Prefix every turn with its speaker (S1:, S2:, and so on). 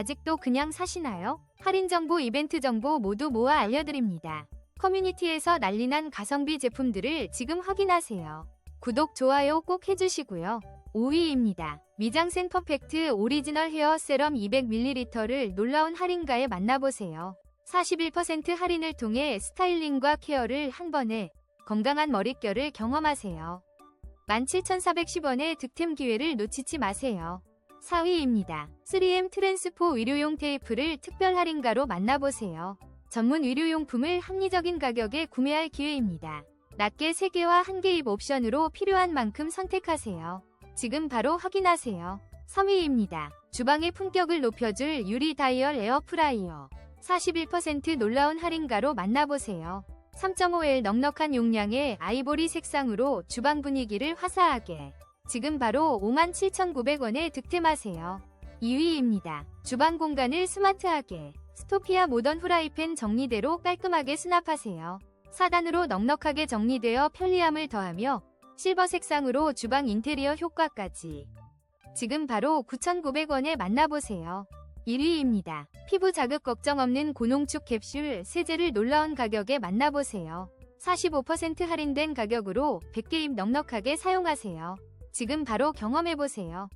S1: 아직도 그냥 사시나요? 할인 정보, 이벤트 정보 모두 모아 알려드립니다. 커뮤니티에서 난리난 가성비 제품들을 지금 확인하세요. 구독, 좋아요 꼭 해주시고요. 5위입니다. 미장센 퍼펙트 오리지널 헤어 세럼 200ml를 놀라운 할인가에 만나보세요. 41% 할인을 통해 스타일링과 케어를 한 번에 건강한 머릿결을 경험하세요. 17,410원의 득템 기회를 놓치지 마세요. 4위입니다. 3M 트랜스포 의료용 테이프를 특별 할인가로 만나보세요. 전문 의료용품을 합리적인 가격에 구매할 기회입니다. 낮게 3개와 1개 입 옵션으로 필요한 만큼 선택하세요. 지금 바로 확인하세요. 3위입니다. 주방의 품격을 높여줄 유리 다이얼 에어프라이어. 41% 놀라운 할인가로 만나보세요. 3.5L 넉넉한 용량의 아이보리 색상으로 주방 분위기를 화사하게. 지금 바로 57,900원에 득템하세요. 2위입니다. 주방 공간을 스마트하게. 스토피아 모던 후라이팬 정리대로 깔끔하게 수납하세요. 4단으로 넉넉하게 정리되어 편리함을 더하며 실버 색상으로 주방 인테리어 효과까지. 지금 바로 9,900원에 만나보세요. 1위입니다. 피부 자극 걱정 없는 고농축 캡슐 세제를 놀라운 가격에 만나보세요. 45% 할인된 가격으로 100개입 넉넉하게 사용하세요. 지금 바로 경험해보세요.